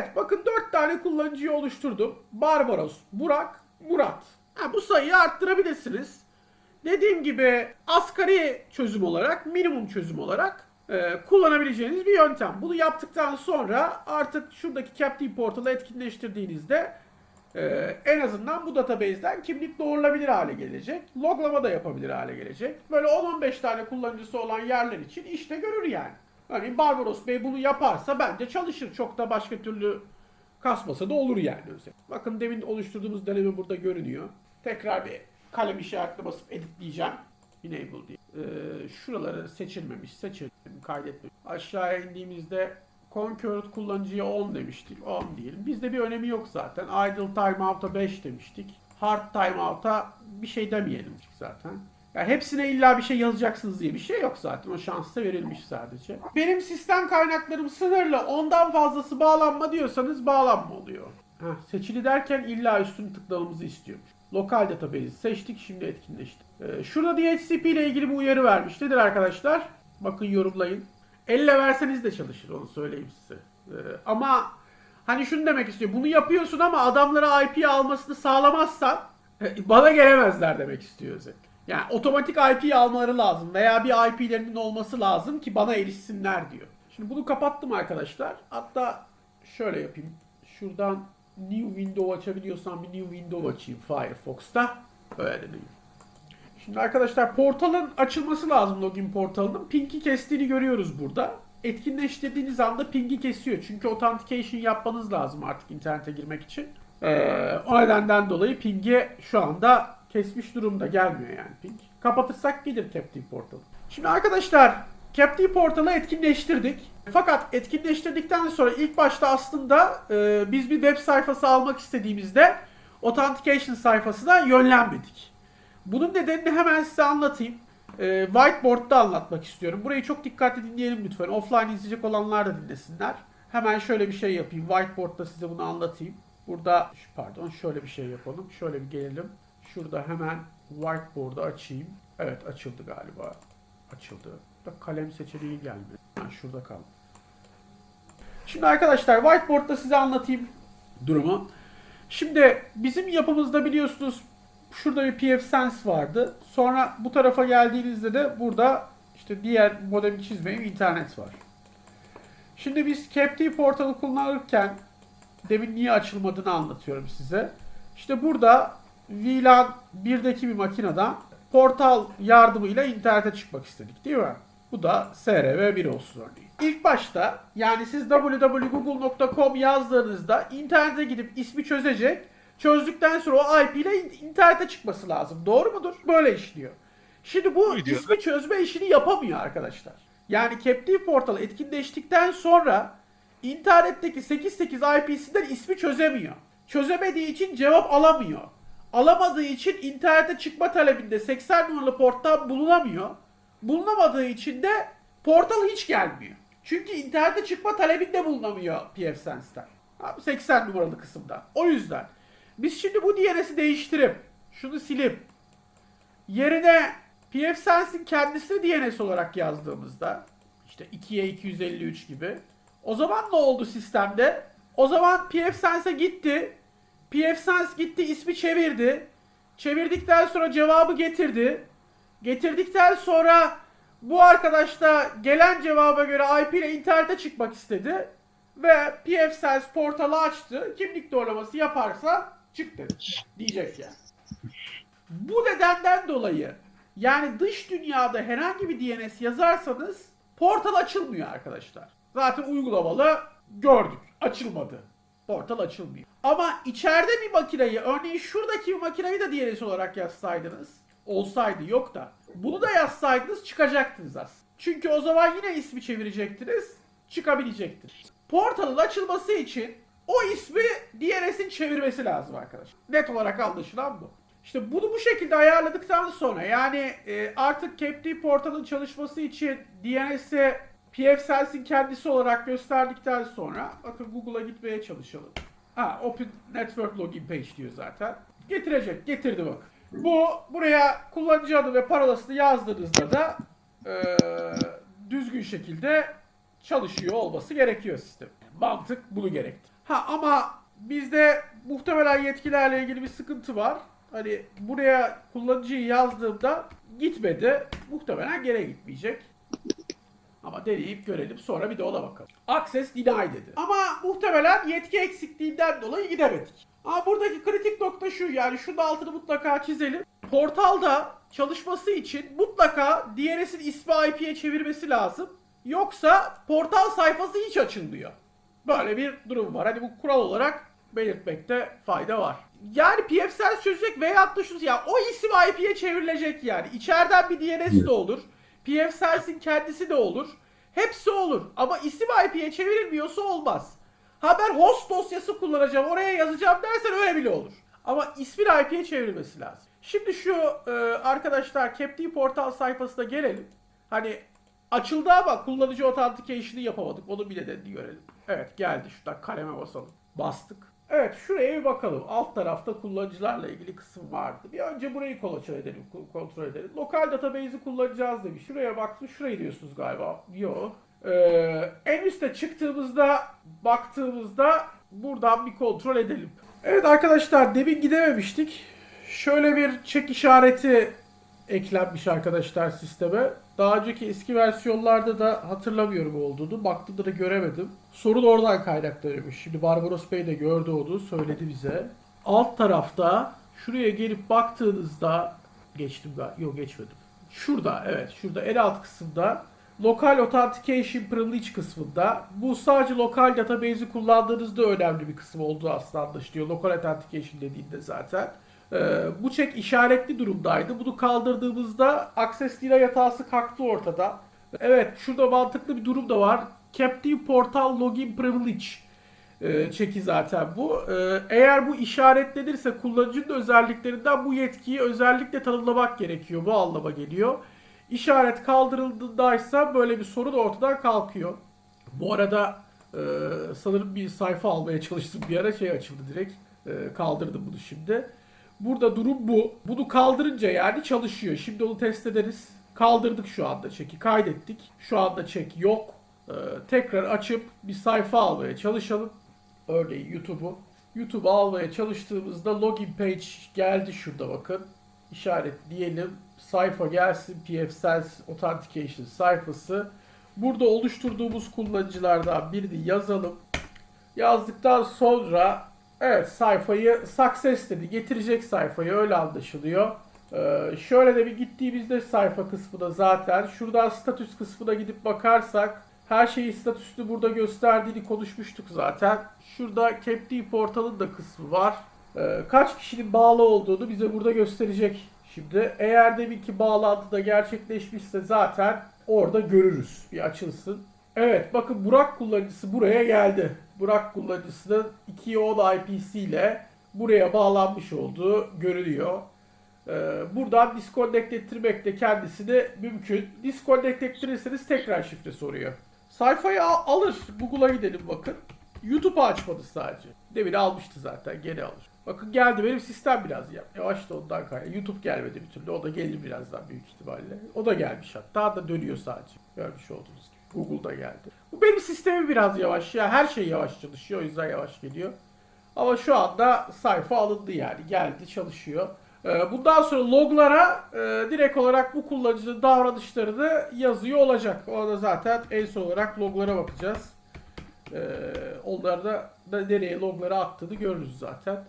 Evet bakın 4 tane kullanıcıyı oluşturdum. Barbaros, Burak, Murat. Ha, bu sayıyı arttırabilirsiniz. Dediğim gibi asgari çözüm olarak, minimum çözüm olarak e, kullanabileceğiniz bir yöntem. Bunu yaptıktan sonra artık şuradaki Captive portalı etkinleştirdiğinizde e, en azından bu database'den kimlik doğrulabilir hale gelecek. Loglama da yapabilir hale gelecek. Böyle 10-15 tane kullanıcısı olan yerler için işte görür yani. Örneğin Barbaros Bey bunu yaparsa bence çalışır. Çok da başka türlü kasmasa da olur yani. Bakın demin oluşturduğumuz deneme burada görünüyor. Tekrar bir kalem işaretine basıp editleyeceğim. Enable diye. Ee, şuraları seçilmemiş, seçilmemiş, kaydetmemiş. Aşağıya indiğimizde Concurrent kullanıcıya 10 demiştik. 10 diyelim. Bizde bir önemi yok zaten. Idle timeout'a 5 demiştik. Hard timeout'a bir şey demeyelim zaten. Ya hepsine illa bir şey yazacaksınız diye bir şey yok zaten. O şans da verilmiş sadece. Benim sistem kaynaklarım sınırlı. Ondan fazlası bağlanma diyorsanız bağlanma oluyor. Heh, seçili derken illa üstünü tıklamamızı istiyor. Lokal database seçtik şimdi etkinleşti. Ee, şurada DHCP ile ilgili bir uyarı vermiş. Nedir arkadaşlar? Bakın yorumlayın. Elle verseniz de çalışır onu söyleyeyim size. Ee, ama hani şunu demek istiyor. Bunu yapıyorsun ama adamlara IP almasını sağlamazsan e, bana gelemezler demek istiyor özetle. Yani otomatik IP almaları lazım veya bir IP'lerinin olması lazım ki bana erişsinler diyor. Şimdi bunu kapattım arkadaşlar. Hatta şöyle yapayım. Şuradan new window açabiliyorsam bir new window açayım Firefox'ta. Böyle deneyim. Şimdi arkadaşlar portalın açılması lazım login portalının. Ping'i kestiğini görüyoruz burada. Etkinleştirdiğiniz anda ping'i kesiyor. Çünkü authentication yapmanız lazım artık internete girmek için. Ee, o nedenden dolayı ping'i şu anda kesmiş durumda. Gelmiyor yani ping. Kapatırsak gelir Captive Portal. Şimdi arkadaşlar Captive Portal'ı etkinleştirdik. Fakat etkinleştirdikten sonra ilk başta aslında e, biz bir web sayfası almak istediğimizde Authentication sayfasına yönlenmedik. Bunun nedenini hemen size anlatayım. Ee, whiteboard'da anlatmak istiyorum. Burayı çok dikkatli dinleyelim lütfen. Offline izleyecek olanlar da dinlesinler. Hemen şöyle bir şey yapayım. Whiteboard'da size bunu anlatayım. Burada pardon şöyle bir şey yapalım. Şöyle bir gelelim. Şurada hemen whiteboard'u açayım. Evet açıldı galiba. Açıldı. Da kalem seçeneği gelmedi. Ha, şurada kaldı. Şimdi arkadaşlar whiteboard'da size anlatayım durumu. Şimdi bizim yapımızda biliyorsunuz şurada bir pfSense vardı. Sonra bu tarafa geldiğinizde de burada işte diğer modemi çizmeyim internet var. Şimdi biz Captive portalı kullanırken demin niye açılmadığını anlatıyorum size. İşte burada VLAN 1'deki bir makineden portal yardımıyla internete çıkmak istedik değil mi? Bu da SRV1 olsun örneğin. İlk başta yani siz www.google.com yazdığınızda internete gidip ismi çözecek. Çözdükten sonra o IP ile in- internete çıkması lazım. Doğru mudur? Böyle işliyor. Şimdi bu Buydu. ismi çözme işini yapamıyor arkadaşlar. Yani Captive Portal etkinleştikten sonra internetteki 88 IP'sinden ismi çözemiyor. Çözemediği için cevap alamıyor. Alamadığı için internete çıkma talebinde 80 numaralı porttan bulunamıyor. Bulunamadığı için de portal hiç gelmiyor. Çünkü internete çıkma talebinde bulunamıyor pfSense'den. Abi 80 numaralı kısımda. O yüzden biz şimdi bu DNS'i değiştirip şunu silip yerine pfSense'in kendisini DNS olarak yazdığımızda işte 2'ye 253 gibi o zaman ne oldu sistemde? O zaman pfSense'e gitti. pfSense gitti ismi çevirdi. Çevirdikten sonra cevabı getirdi. Getirdikten sonra bu arkadaş da gelen cevaba göre IP ile internete çıkmak istedi. Ve pfSense portalı açtı. Kimlik doğrulaması yaparsa çık dedi. Diyecek yani. Bu nedenden dolayı yani dış dünyada herhangi bir DNS yazarsanız portal açılmıyor arkadaşlar. Zaten uygulamalı gördük. Açılmadı. Portal açılmıyor. Ama içeride bir makineyi örneğin şuradaki bir makineyi de DNS olarak yazsaydınız olsaydı yok da bunu da yazsaydınız çıkacaktınız aslında. Çünkü o zaman yine ismi çevirecektiniz çıkabilecektir. Portalın açılması için o ismi DNS'in çevirmesi lazım arkadaşlar. Net olarak anlaşılan bu. İşte bunu bu şekilde ayarladıktan sonra yani e, artık Captive portalın çalışması için DNS'i pfSense'in kendisi olarak gösterdikten sonra bakın Google'a gitmeye çalışalım. Ha Open Network Login Page diyor zaten. Getirecek. Getirdi bak. Bu buraya kullanıcı adı ve parolasını yazdığınızda da e, düzgün şekilde çalışıyor olması gerekiyor sistem. Mantık bunu gerektir. Ha ama bizde muhtemelen yetkilerle ilgili bir sıkıntı var. Hani buraya kullanıcıyı yazdığımda gitmedi. Muhtemelen gene gitmeyecek. Ama deneyip görelim sonra bir de ona bakalım. Access deny dedi. Ama muhtemelen yetki eksikliğinden dolayı gidemedik. Ama buradaki kritik nokta şu yani şunun altını mutlaka çizelim. Portalda çalışması için mutlaka DNS'in ismi IP'ye çevirmesi lazım. Yoksa portal sayfası hiç açılmıyor. Böyle bir durum var. Hani bu kural olarak belirtmekte fayda var. Yani PFSense çözecek veyahut da şu ya o isim IP'ye çevrilecek yani. İçeriden bir DNS de olur. PFSense'in kendisi de olur. Hepsi olur. Ama isim IP'ye çevrilmiyorsa olmaz. Ha ben host dosyası kullanacağım oraya yazacağım dersen öyle bile olur. Ama ismin IP'ye çevrilmesi lazım. Şimdi şu e, arkadaşlar Captive Portal sayfasına gelelim. Hani açıldı ama kullanıcı authentication'ı yapamadık. Onun bir nedenini görelim. Evet geldi şuradan kaleme basalım. Bastık. Evet şuraya bir bakalım. Alt tarafta kullanıcılarla ilgili kısım vardı. Bir önce burayı kolaçan edelim, ko- kontrol edelim. Lokal database'i kullanacağız demiş. Şuraya baktım. Şurayı diyorsunuz galiba. Yok. Ee, en üste çıktığımızda baktığımızda buradan bir kontrol edelim. Evet arkadaşlar demin gidememiştik. Şöyle bir çek işareti eklenmiş arkadaşlar sisteme. Daha önceki eski versiyonlarda da hatırlamıyorum olduğunu. Baktığımda da göremedim. Sorun oradan kaynaklanıyormuş. Şimdi Barbaros Bey de gördü onu söyledi bize. Alt tarafta şuraya gelip baktığınızda geçtim galiba. Yok geçmedim. Şurada evet şurada en alt kısımda Local Authentication Privilege kısmında bu sadece lokal database'i kullandığınızda önemli bir kısım olduğu aslında anlaşılıyor. Local Authentication dediğinde zaten. Ee, bu çek işaretli durumdaydı. Bunu kaldırdığımızda Access Deny hatası kalktı ortada. Evet şurada mantıklı bir durum da var. Captive Portal Login Privilege e, çeki zaten bu. E, eğer bu işaretlenirse kullanıcının özelliklerinden bu yetkiyi özellikle tanımlamak gerekiyor. Bu anlama geliyor. İşaret kaldırıldığındaysa böyle bir sorun ortadan kalkıyor. Bu arada e, sanırım bir sayfa almaya çalıştım bir ara şey açıldı direkt. E, kaldırdım bunu şimdi. Burada durum bu. Bunu kaldırınca yani çalışıyor. Şimdi onu test ederiz. Kaldırdık şu anda çeki. Kaydettik. Şu anda çek yok. Ee, tekrar açıp bir sayfa almaya çalışalım. Örneğin YouTube'u. YouTube'u almaya çalıştığımızda login page geldi şurada bakın. İşaretleyelim. Sayfa gelsin. PFSense Authentication sayfası. Burada oluşturduğumuz kullanıcılardan birini yazalım. Yazdıktan sonra evet sayfayı success dedi. Getirecek sayfayı öyle anlaşılıyor. Ee, şöyle de bir gittiğimizde sayfa kısmına zaten şuradan statüs kısmına gidip bakarsak her şeyi statüsünü burada gösterdiğini konuşmuştuk zaten. Şurada Captive portalın da kısmı var. Ee, kaç kişinin bağlı olduğunu bize burada gösterecek. Şimdi eğer deminki bağlantı da gerçekleşmişse zaten orada görürüz. Bir açılsın. Evet bakın Burak kullanıcısı buraya geldi. Burak kullanıcısının 210 IP'si ile buraya bağlanmış olduğu görülüyor. Ee, buradan disconnect ettirmek de kendisini mümkün. Disconnect ettirirseniz tekrar şifre soruyor. Sayfayı al- alır. Google'a gidelim bakın. YouTube açmadı sadece. Demin almıştı zaten. Gene alır. Bakın geldi benim sistem biraz ya. Yavaş da ondan kaynaklı. YouTube gelmedi bir türlü. O da gelir birazdan büyük ihtimalle. O da gelmiş hatta da dönüyor sadece. Görmüş olduğunuz gibi. Google'da geldi. Bu benim sistemim biraz yavaş ya. Her şey yavaş çalışıyor. O yüzden yavaş geliyor. Ama şu anda sayfa alındı yani. Geldi çalışıyor. Ee, Bundan sonra loglara e, direkt olarak bu kullanıcının davranışlarını yazıyor olacak. Orada zaten en son olarak loglara bakacağız. Ee, onları da, da nereye logları attığını görürüz zaten.